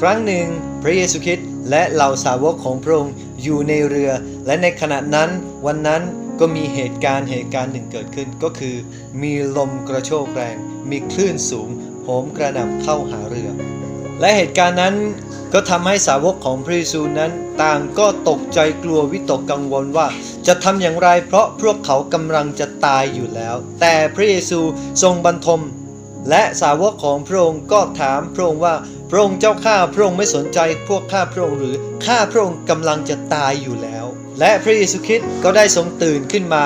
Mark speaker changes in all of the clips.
Speaker 1: ครั้งหนึ่งพระเยซูคริสต์และเหล่าสาวกของพระองค์อยู่ในเรือ และในขณะนั้นวันนั้นก็มีเหตุการณ์เหตุการณ์หนึ่งเกิดขึ้นก็คือ มีลมกระโชกแรง มีคลื่นสูงโหมกระหน่ำเข้าหาเรือ และเหตุการณ์นั้นก็ทำให้สาวกของพระเยซูนั้นต่างก็ตกใจกลัววิตกกังวลว่า จะทำอย่างไรเพราะพวกเขากำลังจะตายอยู่แล้ว แต่พระเยซูทรงบรรทม และสาวกของพระองค์ก็ถามพระองค์ว่า พระองค์เจ้าข้าพระองค์ไม่สนใจพวกข้าพระองค์หรือข้าพระองค์กำลังจะตายอยู่แล้ว และพระเยซูคริสต์ก็ได้ทรงตื่นขึ้นมา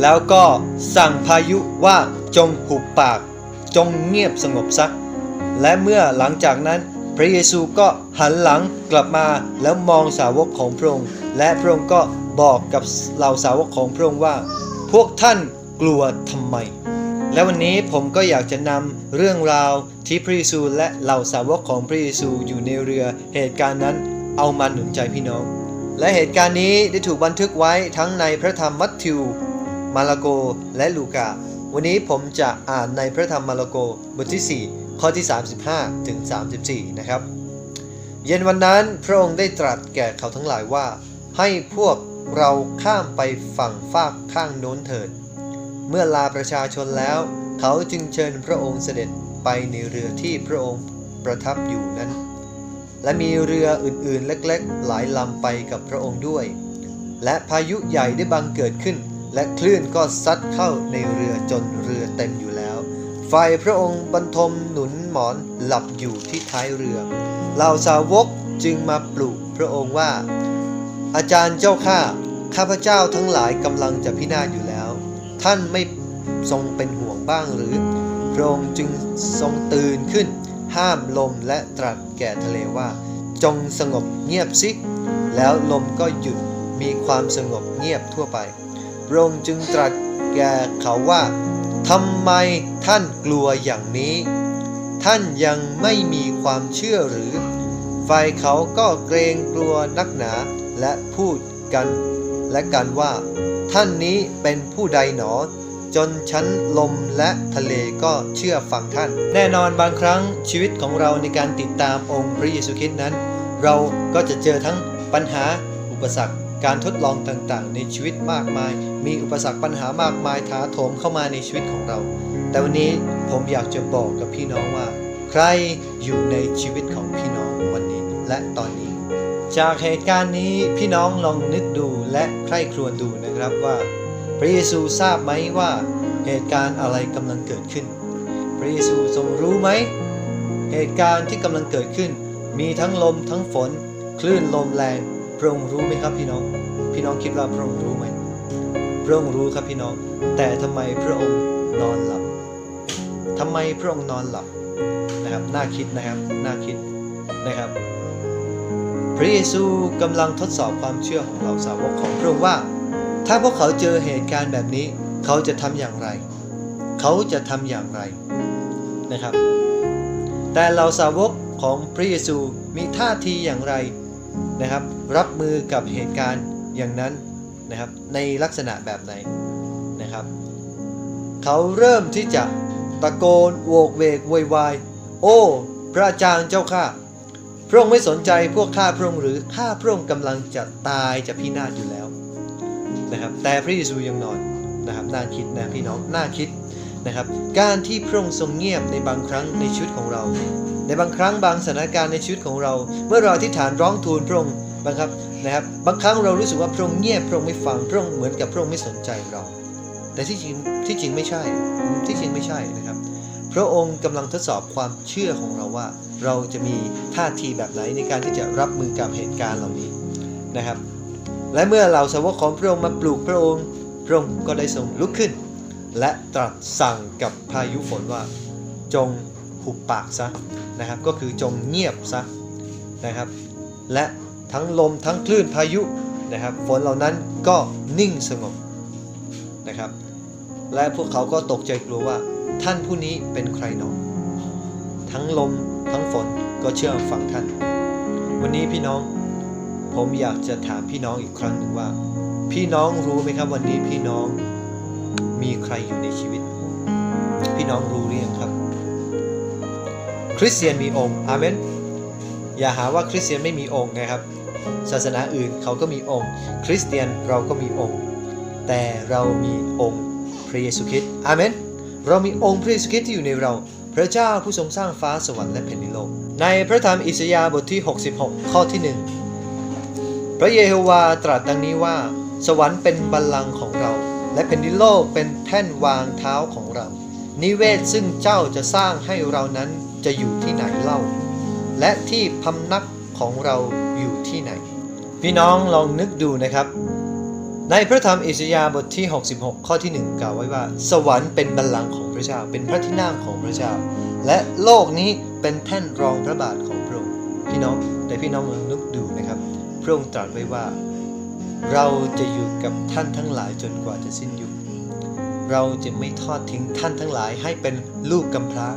Speaker 1: แล้วก็สั่งพายุว่าจงหุบปาก จงเงียบสงบซัก และเมื่อหลังจากนั้นพระเยซูก็หันหลังกลับมาแล้วมองสาวกของพระองค์ และพระองค์ก็บอกกับเหล่าสาวกของพระองค์ว่า พวกท่านกลัวทำไม และวันนี้ผมก็อยากจะนำเรื่องราวที่พระเยซูและเหล่าสาวกของพระเยซูอยู่ในเรือเหตุการณ์นั้นเอามาหนุนใจพี่น้อง และเหตุการณ์นี้ได้ถูกบันทึกไว้ทั้งในพระธรรมมัทธิว มาระโกและลูกา วันนี้ผมจะอ่านในพระธรรมมาระโกบทที่ 4 ข้อที่ 35ถึง34 นะครับ เย็นวันนั้นพระองค์ได้ตรัสแก่เขาทั้งหลายว่า ให้พวกเราข้ามไปฝั่งฟากข้างโน้นเถิด เมื่อลาประชาชนแล้ว เขาจึงเชิญพระองค์เสด็จไปในเรือที่พระองค์ประทับอยู่นั้น และมีเรืออื่นๆเล็กๆ หลายลำไปกับพระองค์ด้วย และพายุใหญ่ได้บังเกิดขึ้น และคลื่นก็ซัดเข้าในเรือจนเรือเต็มอยู่แล้ว ฝ่ายพระองค์บรรทมหนุนหมอนหลับอยู่ที่ท้ายเรือเหล่าสาวกจึงมาปลุกพระองค์ว่า อาจารย์เจ้าข้าข้าพเจ้าทั้งหลายกำลังจะพินาศอยู่แล้ว ท่านไม่ทรงเป็นห่วงบ้างหรือพระองค์จึงทรงตื่นขึ้น ห้ามลมและตรัสแก่ทะเลว่า จงสงบเงียบสิแล้วลมก็หยุดมีความสงบเงียบทั่วไป พระองค์จึงตรัสแก่เขาว่าทำไมท่านกลัวอย่างนี้ ท่านยังไม่มีความเชื่อหรือ ฝ่ายเขาก็เกรงกลัวนักหนาและพูดกัน และกันว่า ท่านนี้เป็นผู้ใดหนอ จนชั้นลมและทะเลก็เชื่อฟังท่าน แน่นอนบางครั้งชีวิตของเราในการติดตามองค์พระเยซูคริสต์นั้น เราก็จะเจอทั้งปัญหาอุปสรรคการทดลองต่างๆ ในชีวิตมากมาย มีอุปสรรคปัญหามากมายถาโถมเข้ามาในชีวิตของเรา แต่วันนี้ผมอยากจะบอกกับพี่น้องว่า ใครอยู่ในชีวิตของพี่น้องวันนี้และตอนนี้ จากเหตุการณ์นี้พี่น้องลองนึกดูและใคร่ครวญดูนะ ครับว่า พระเยซูทราบไหมว่าเหตุการณ์อะไรกำลังเกิดขึ้น พระเยซูทรงรู้ไหม เหตุการณ์ที่กำลังเกิดขึ้น มีทั้งลมทั้งฝน คลื่นลมแรงพระองค์รู้ไหมครับพี่น้อง พี่น้องคิดว่าพระองค์รู้ไหมพระองค์รู้ครับพี่น้อง แต่ทำไมพระองค์นอนหลับทำไมพระองค์นอนหลับนะครับน่าคิดนะครับน่าคิดนะครับ พระเยซูกำลังทดสอบความเชื่อของเหล่าสาวกของพระองค์ว่า ถ้าพวกเขาเจอเหตุการณ์แบบนี้ เขาจะทำอย่างไร เขาจะทำอย่างไรนะครับ แต่เหล่าสาวกของพระเยซูมีท่าทีอย่างไรนะครับ รับมือกับเหตุการณ์อย่างนั้นนะครับในลักษณะแบบไหนนะครับ เขาเริ่มที่จะตะโกนโวกเวกวยวายโอ้ พระอาจารย์เจ้าข้าพระองค์ไม่สนใจพวกข้าพระองค์หรือข้าพระองค์กำลังจะตายจะพินาศอยู่แล้ว นะครับแต่พระเยซูยังนอนนะครับน่าคิดนะพี่น้องน่าคิดนะครับการที่พระองค์ทรงเงียบในบางครั้งในชีวิตของเรา ในบางครั้งบางสถานการณ์ในชีวิตของเรา เมื่อเราอธิษฐานร้องทูลพระองค์บางครับนะครับบางครั้งเรารู้สึกว่าพระองค์เงียบพระองค์ไม่ฟังพระองค์เหมือนกับพระองค์ไม่สนใจเรา แต่ที่จริงที่จริงไม่ใช่ที่จริงไม่ใช่นะครับ พระองค์กำลังทดสอบความเชื่อของเราว่า เราจะมีท่าทีแบบไหนในการที่จะรับมือกับเหตุการณ์เหล่านี้นะครับ และเมื่อเหล่าสาวกของพระองค์มาปลูกพระองค์ พระองค์ก็ได้ทรงลุกขึ้น และตรัสสั่งกับพายุฝนว่า จงหุบปากซะนะครับ ก็คือจงเงียบซะนะครับ และทั้งลมทั้งคลื่นพายุนะครับ ฝนเหล่านั้นก็นิ่งสงบนะครับ และพวกเขาก็ตกใจกลัวว่าท่านผู้นี้เป็นใครหนอ ทั้งลมทั้งฝนก็เชื่อฟังท่าน วันนี้พี่น้อง ผมอยากจะถามพี่น้องอีกครั้งหนึ่งว่า พี่น้องรู้ไหมครับวันนี้พี่น้องมีใครอยู่ในชีวิต พี่น้องรู้หรือยังครับ คริสเตียนมีองค์อาเมนอย่าหาว่าคริสเตียนไม่มีองค์นะครับ ศาสนาอื่นเขาก็มีองค์ คริสเตียนเราก็มีองค์ แต่เรามีองค์พระเยซูคริสต์อาเมนเรามีองค์พระเยซูคริสต์ที่อยู่ในเรา พระเจ้าผู้ทรงสร้างฟ้าสวรรค์และแผ่นดินโลก ในพระธรรมอิสยาห์บทที่ 66 ข้อที่ 1 พระเยโฮวาตรัสดังนี้ว่า สวรรค์เป็นบัลลังก์ของเรา และแผ่นดินโลกเป็นแท่นวางเท้าของเรา นิเวศซึ่งเจ้าจะสร้างให้เรานั้นจะอยู่ที่ไหนเล่า และที่พำนักของเราอยู่ที่ไหน พี่น้องลองนึกดูนะครับ ในพระธรรมอิสยาห์บทที่ 66 ข้อที่ 1 กล่าวไว้ว่า สวรรค์เป็นบัลลังก์ของพระเจ้า เป็นพระที่นั่งของพระเจ้า และโลกนี้เป็นแท่นรองพระบาทของพระองค์พี่น้องแต่พี่น้องลองนึกดูนะ พระองค์ตรัสไว้ว่า เราจะอยู่กับท่านทั้งหลายจนกว่าจะสิ้นยุคเราจะไม่ทอดทิ้งท่านทั้งหลายให้เป็นลูกกำพร้า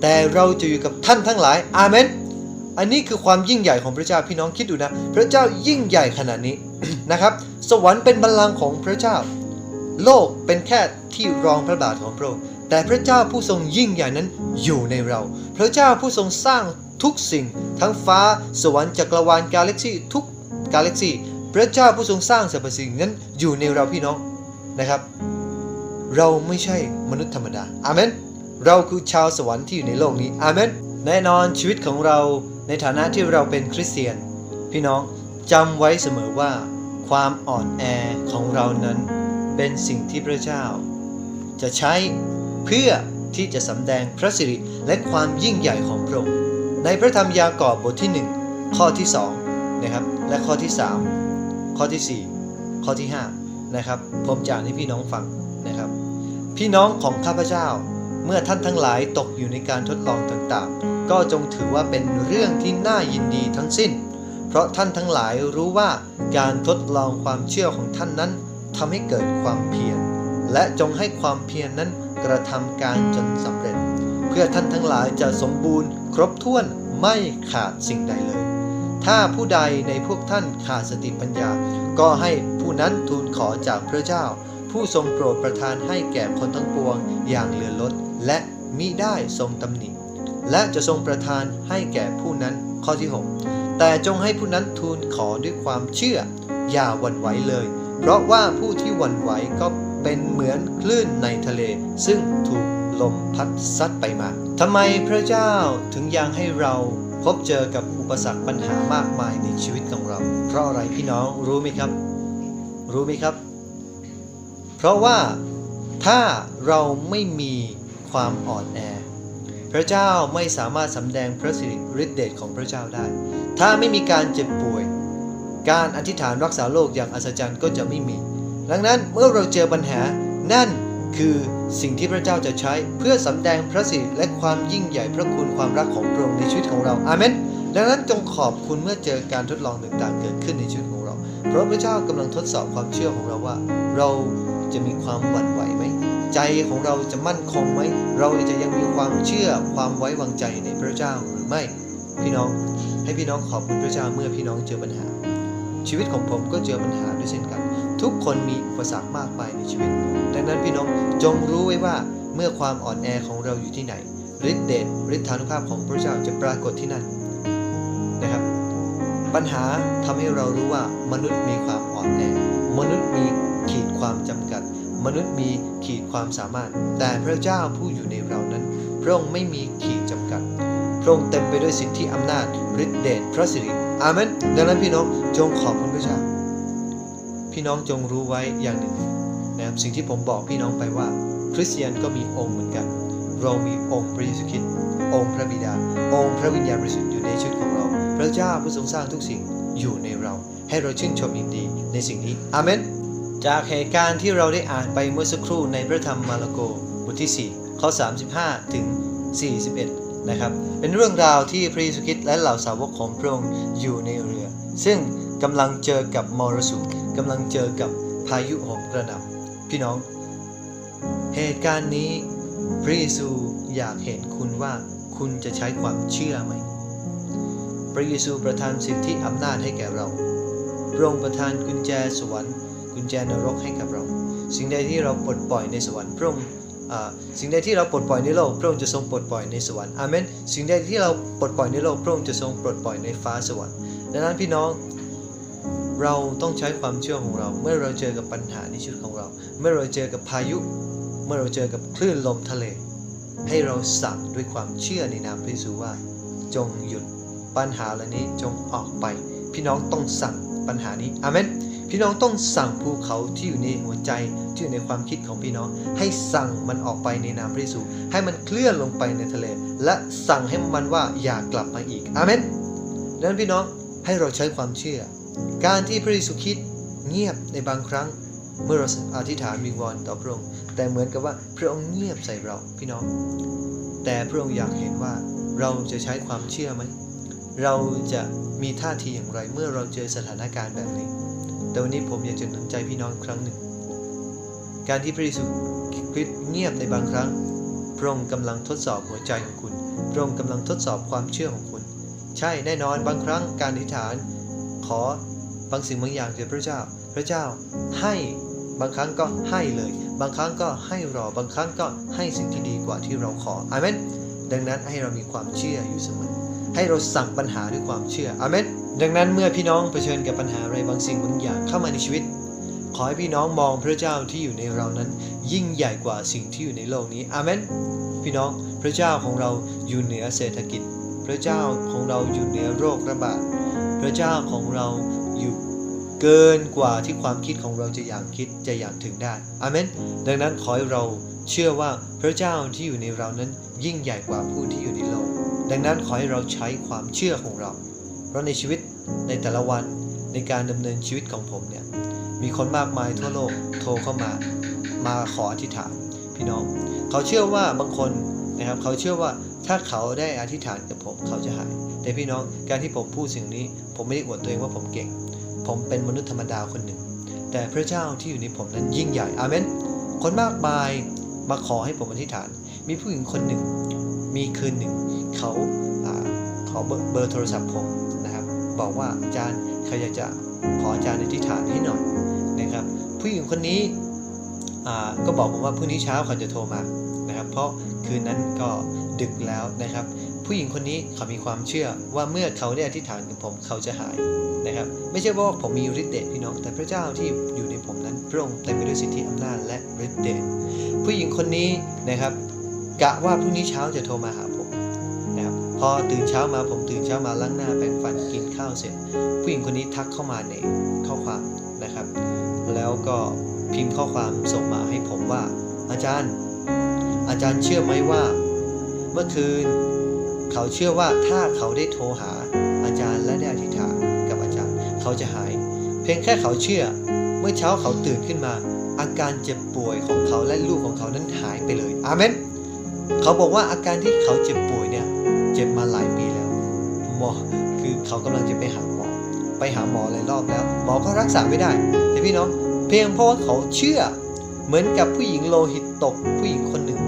Speaker 1: แต่เราจะอยู่กับท่านทั้งหลาย อาเมน อันนี้คือความยิ่งใหญ่ของพระเจ้าพี่น้องคิดดูนะ พระเจ้ายิ่งใหญ่ขนาดนี้นะครับ สวรรค์เป็นบัลลังก์ของพระเจ้า โลกเป็นแค่ที่รองพระบาทของพระองค์แต่พระเจ้าผู้ทรงยิ่งใหญ่นั้นอยู่ในเรา พระเจ้าผู้ทรงสร้าง ทุกสิ่ง ทั้งฟ้า สวรรค์จักรวาลกาแล็กซี่ทุกกาแล็กซี่พระเจ้าผู้ทรงสร้างสรรพสิ่งนั้นอยู่ในเราพี่น้องนะครับ เราไม่ใช่มนุษย์ธรรมดาอาเมนเราคือชาวสวรรค์ที่อยู่ในโลกนี้อาเมนแน่นอนชีวิตของเราในฐานะที่เราเป็นคริสเตียน พี่น้องจำไว้เสมอว่า ความอ่อนแอของเรานั้นเป็นสิ่งที่พระเจ้า จะใช้เพื่อที่จะสำแดงพระสิริและความยิ่งใหญ่ของพระองค์ ในพระธรรมยากอบบทที่ 1 ข้อที่2นะครับและข้อที่ 3 ข้อที่ 4 ข้อที่5นะครับผมจะอ่านให้พี่น้องฟังนะครับ พี่น้องของข้าพเจ้าเมื่อท่านทั้งหลายตกอยู่ในการทดลองต่างๆ ก็จงถือว่าเป็นเรื่องที่น่ายินดีทั้งสิ้น เพราะท่านทั้งหลายรู้ว่าการทดลองความเชื่อของท่านนั้นทำให้เกิดความเพียรและจงให้ความเพียรนนั้นกระทำการจนสำเร็จ เพื่อท่านทั้งหลายจะสมบูรณ์ รบถ้วนไม่ขาดสิ่งใดเลย ถ้าผู้ใดในพวกท่านขาดสติปัญญา ก็ให้ผู้นั้นทูลขอจากพระเจ้า ผู้ทรงโปรดประทานให้แก่คนทั้งปวงอย่างเหลือล้นและมิได้ทรงตำหนิ และจะทรงประทานให้แก่ผู้นั้นข้อที่ 6 แต่จงให้ผู้นั้นทูลขอด้วยความเชื่อ อย่าหวั่นไหวเลย เพราะว่าผู้ที่หวั่นไหวก็เป็นเหมือนคลื่นในทะเล ซึ่งถูกลมพัดซัดไปมา ทำไมพระเจ้าถึงยังให้เราพบเจอกับอุปสรรคปัญหามากมายในชีวิตของเรา เพราะอะไรพี่น้องรู้ไหมครับ รู้ไหมครับ เพราะว่าถ้าเราไม่มีความอ่อนแอ พระเจ้าไม่สามารถสำแดงพระสิริฤทธิเดชของพระเจ้าได้ ถ้าไม่มีการเจ็บป่วย การอธิษฐานรักษาโรคอย่างอัศจรรย์ก็จะไม่มี ดังนั้นเมื่อเราเจอปัญหานั่น คือสิ่งที่พระเจ้าจะใช้เพื่อสำแดงพระสิริและความยิ่งใหญ่พระคุณความรักของพระองค์ในชีวิตของเราอาเมนดังนั้นจงขอบคุณเมื่อเจอการทดลองต่างๆเกิดขึ้นในชีวิตของเรา เพราะพระเจ้ากำลังทดสอบความเชื่อของเราว่า เราจะมีความหวั่นไหวไหมใจของเราจะมั่นคงไหมเราจะยังมีความเชื่อความไว้วางใจในพระเจ้าหรือไม่ พี่น้องให้พี่น้องขอบคุณพระเจ้าเมื่อพี่น้องเจอปัญหา ชีวิตของผมก็เจอปัญหาด้วยเช่นกัน ทุกคนมีอุปสรรคมากมายในชีวิต ดังนั้นพี่น้องจงรู้ไว้ว่าเมื่อความอ่อนแอของเราอยู่ที่ไหนฤทธิเดชฤทธานุภาพของพระเจ้าจะปรากฏที่นั่นนะครับ ปัญหาทำให้เรารู้ว่ามนุษย์มีความอ่อนแอ มนุษย์มีขีดความจำกัด มนุษย์มีขีดความสามารถ แต่พระเจ้าผู้อยู่ในเรานั้น พระองค์ไม่มีขีดจำกัด พระองค์เต็มไปด้วยสิทธิอำนาจฤทธิเดชพระสิริอาเมนดังนั้นพี่น้องจงขอบคุณพระเจ้าพี่น้องจงรู้ไว้อย่างหนึ่ง นะครับสิ่งที่ผมบอกพี่น้องไปว่า คริสเตียนก็มีองค์เหมือนกัน เรามีองค์พระเยซูคริสต์องค์พระบิดา องค์พระวิญญาณบริสุทธิ์อยู่ในชีวิตของเรา พระเจ้าผู้ทรงสร้างทุกสิ่งอยู่ในเรา ให้เราชื่นชมยินดีในสิ่งนี้อาเมนจากเหตุการณ์ที่เราได้อ่านไปเมื่อสักครู่ในพระธรรมมาระโกบทที่ 4 ข้อ 35 ถึง 41 นะครับ เป็นเรื่องราวที่พระเยซูคริสต์และเหล่าสาวกของพระองค์อยู่ในเรือ ซึ่งกำลังเจอกับมรสุมกำลังเจอกับพายุโหมกระหน่ำ พี่น้อง เหตุการณ์นี้พระเยซูอยากเห็นคุณว่าคุณจะใช้ความเชื่อไหม พระเยซูประทานสิทธิอำนาจให้แก่เรา พระองค์ประทานกุญแจสวรรค์ กุญแจนรกให้กับเรา สิ่งใดที่เราปลดปล่อยในสวรรค์พระองค์สิ่งใดที่เราปลดปล่อยในโลก พระองค์จะทรงปลดปล่อยในสวรรค์อาเมน สิ่งใดที่เราปลดปล่อยในโลก พระองค์จะทรงปลดปล่อยในฟ้าสวรรค์ ดังนั้นพี่น้อง เราต้องใช้ความเชื่อของเรา เมื่อเราเจอกับปัญหาในชีวิตของเรา เมื่อเราเจอกับพายุ เมื่อเราเจอกับคลื่นลมทะเล ให้เราสั่งด้วยความเชื่อในนามพระเยซูว่า จงหยุดปัญหาเหล่านี้จงออกไป พี่น้องต้องสั่งปัญหานี้อาเมนพี่น้องต้องสั่งภูเขาที่อยู่ในหัวใจที่อยู่ในความคิดของพี่น้อง ให้สั่งมันออกไปในนามพระเยซูให้มันเคลื่อนลงไปในทะเล และสั่งให้มันว่าอย่ากลับมาอีกอาเมนดังนั้นพี่น้องให้เราใช้ความเชื่อ การที่พระเยซูคริดเงียบในบางครั้งเมื่อเราอธิษฐานวิงวอนต่อพระองค์ แต่เหมือนกับว่าพระองค์เงียบใส่เราพี่น้อง แต่พระองค์อยากเห็นว่าเราจะใช้ความเชื่อไหม เราจะมีท่าทีอย่างไรเมื่อเราเจอสถานการณ์แบบนี้ แต่วันนี้ผมอยากจะหนุนใจพี่น้องครั้งหนึ่ง การที่พระเยซูคริสต์เงียบในบางครั้ง พระองค์กำลังทดสอบหัวใจของคุณ พระองค์กำลังทดสอบความเชื่อของคุณ ใช่แน่นอนบางครั้งการอธิษฐานขอ บางสิ่งบางอย่างจากพระเจ้า พระเจ้าให้บางครั้งก็ให้เลย บางครั้งก็ให้รอบางครั้งก็ให้สิ่งที่ดีกว่าที่เราขออาเมนดังนั้นให้เรามีความเชื่ออยู่เสมอ ให้เราสั่งปัญหาด้วยความเชื่ออาเมนดังนั้นเมื่อพี่น้องเผชิญกับปัญหาอะไรบางสิ่งบางอย่างเข้ามาในชีวิต ขอให้พี่น้องมองพระเจ้าที่อยู่ในเรานั้น ยิ่งใหญ่กว่าสิ่งที่อยู่ในโลกนี้อาเมนพี่น้องพระเจ้าของเราอยู่เหนือเศรษฐกิจ พระเจ้าของเราอยู่เหนือโรคระบาดพระเจ้าของเรา เกินกว่าที่ความคิดของเราจะอยากคิดจะอยากถึงได้อาเมนดังนั้นขอให้เราเชื่อว่าพระเจ้าที่อยู่ในเรานั้นยิ่งใหญ่กว่าผู้ที่อยู่ในโลก ดังนั้นขอให้เราใช้ความเชื่อของเรา เพราะในชีวิตในแต่ละวันในการดำเนินชีวิตของผมเนี่ยมีคนมากมายทั่วโลกโทรเข้ามามาขออธิษฐานพี่น้อง เขาเชื่อว่าบางคนนะครับเขาเชื่อว่าถ้าเขาได้อธิษฐานกับผมเขาจะหาย แต่พี่น้องการที่ผมพูดสิ่งนี้ ผมไม่ได้อวดตัวเองว่าผมเก่ง ผมเป็นมนุษย์ธรรมดาคนหนึ่ง แต่พระเจ้าที่อยู่ในผมนั้นยิ่งใหญ่อาเมนคนมากมายมาขอให้ผมอธิษฐาน มีผู้หญิงคนหนึ่ง มีคืนหนึ่ง เขาอขอเบอร์เบอร์โทรศัพท์ผมนะครับ บอกว่าอาจารย์เขาอยากจะขออาจารย์อธิษฐานให้หน่อยนะครับ ผู้หญิงคนนี้ก็บอกผมว่าพรุ่งนี้เช้าเขาจะโทรมานะครับ เพราะคืนนั้นก็ดึกแล้วนะครับ ผู้หญิงคนนี้เขามีความเชื่อว่าเมื่อเขาได้อธิษฐานกับผมเขาจะหายนะครับ ไม่ใช่ว่าผมมีฤทธิ์เดชพี่น้อง แต่พระเจ้าที่อยู่ในผมนั้นพระองค์เต็มไปด้วยสิทธิอำนาจและฤทธิ์เดชผู้หญิงคนนี้นะครับกะว่าพรุ่งนี้เช้าจะโทรมาหาผมนะครับพอตื่นเช้ามาผมตื่นเช้ามาล้างหน้าแปรงฟันกินข้าวเสร็จ ผู้หญิงคนนี้ทักเข้ามาในข้อความนะครับ แล้วก็พิมพ์ข้อความส่งมาให้ผมว่า อาจารย์ อาจารย์เชื่อไหมว่า เมื่อคืน เขาเชื่อว่าถ้าเขาได้โทรหาอาจารย์และได้อธิษฐานกับอาจารย์ เขาจะหาย เพียงแค่เขาเชื่อ เมื่อเช้าเขาตื่นขึ้นมา อาการเจ็บป่วยของเขาและลูกของเขานั้นหายไปเลยอาเมนเขาบอกว่าอาการที่เขาเจ็บป่วยเนี่ยเจ็บมาหลายปีแล้วหมอคือเขากำลังจะไปหาหมอ ไปหาหมอหลายรอบแล้ว หมอก็รักษาไม่ได้ แต่พี่น้องเพียงเพราะว่าเขาเชื่อเหมือนกับผู้หญิงโลหิตตกผู้หญิงคนหนึ่ง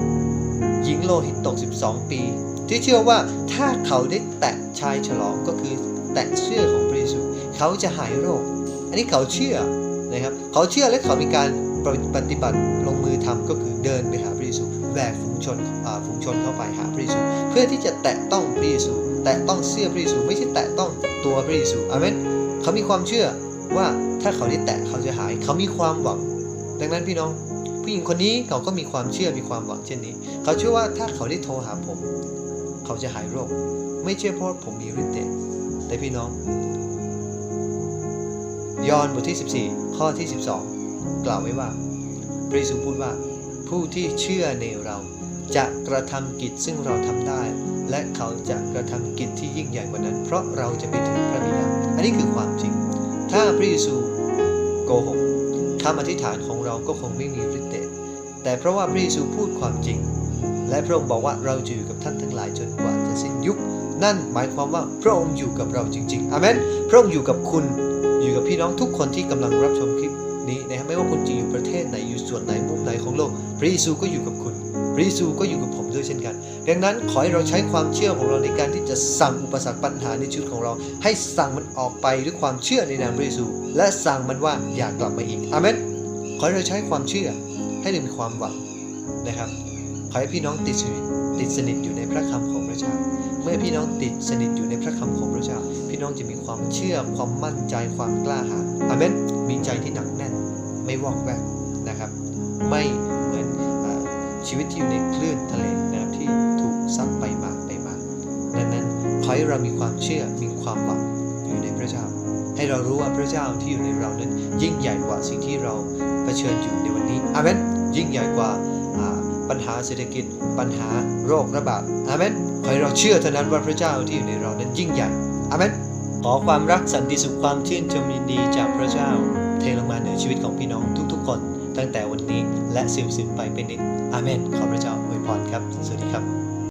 Speaker 1: หญิงโลหิตตก 12 ปี ที่เชื่อว่าถ้าเขาได้แตะชายฉลองก็คือแตะเสื้อของพระเยซูเขาจะหายโรค อันนี้เขาเชื่อนะครับเขาเชื่อและเขามีการปฏิบัติลงมือทำก็คือเดินไปหาพระเยซูแบกฝูงชนฝูงชนเข้าไปหาพระเยซูเพื่อที่จะแตะต้องพระเยซูแตะต้องเสื้อพระเยซูไม่ใช่แตะต้องตัวพระเยซูอาเมนเขามีความเชื่อว่าถ้าเขาได้แตะเขาจะหาย เขามีความหวัง ดังนั้นพี่น้อง ผู้หญิงคนนี้เขาก็มีความเชื่อมีความหวังเช่นนี้ เขาเชื่อว่าถ้าเขาได้โทรหาผม เขาจะหายโรค ไม่เชื่อเพราะผมมีฤทธิ์เดชแต่พี่น้อง ยอห์นบทที่ 14 ข้อที่ 12 กล่าวไว้ว่า พระเยซูพูดว่า ผู้ที่เชื่อในเราจะกระทำกิจซึ่งเราทำได้ และเขาจะกระทำกิจที่ยิ่งใหญ่กว่านั้น เพราะเราจะไปถึงพระบิดา อันนี้คือความจริง ถ้าพระเยซูโกหกคำอธิษฐานของเราก็คงไม่มีฤทธิ์เดชแต่เพราะว่าพระเยซูพูดความจริง และพระองค์บอกว่าเราจะอยู่กับท่านทั้งหลายจนกว่าจะสิ้นยุค นั่นหมายความว่าพระองค์อยู่กับเราจริงๆอเมนพระองค์อยู่กับคุณอยู่กับพี่น้องทุกคนที่กำลังรับชมคลิปนี้นะครับไม่ว่าคุณจะอยู่ประเทศไหนอยู่ส่วนไหนมุมไหนของโลก พระเยซูก็อยู่กับคุณ พระเยซูก็อยู่กับผมด้วยเช่นกัน ดังนั้นขอให้เราใช้ความเชื่อของเราในการที่จะสั่งอุปสรรคปัญหาในชีวิตของเรา ให้สั่งมันออกไปด้วยความเชื่อในนามพระเยซู และสั่งมันว่าอย่ากลับมาอีกอเมนขอให้เราใช้ความเชื่อให้เรามีความหวังนะครับ ขอให้พี่น้องติดสนิทติดสนิทอยู่ในพระคำของพระเจ้า เมื่อพี่น้องติดสนิทอยู่ในพระคำของพระเจ้า พี่น้องจะมีความเชื่อความมั่นใจความกล้าหาญอาเมนมีใจที่หนักแน่น ไม่วอกแวกนะครับ ไม่เหมือนอชีวิตที่อยู่ในคลื่นทะเลนะครับที่ถูกซัดไปมาไปมาดังนั้นขอให้เรามีความเชื่อมีความหวังอยู่ในพระเจ้า ให้เรารู้ว่าพระเจ้าที่อยู่ในเรานั้นยิ่งใหญ่กว่าสิ่งที่เราเผชิญอยู่ในวันนี้อาเมนยิ่งใหญ่กว่า ปัญหาเศรษฐกิจ ปัญหาโรคระบาดอาเมนขอให้เราเชื่อเท่านั้นว่าพระเจ้าที่อยู่ในเรานั้นยิ่งใหญ่อาเมนขอความรักสันติสุขความชื่นชมยินดีจากพระเจ้า เทลงมาเหนือชีวิตของพี่น้องทุกๆคน ตั้งแต่วันนี้และสืบสืบไปเป็นนิดอาเมนขอพระเจ้าอวยพรครับ สวัสดีครับ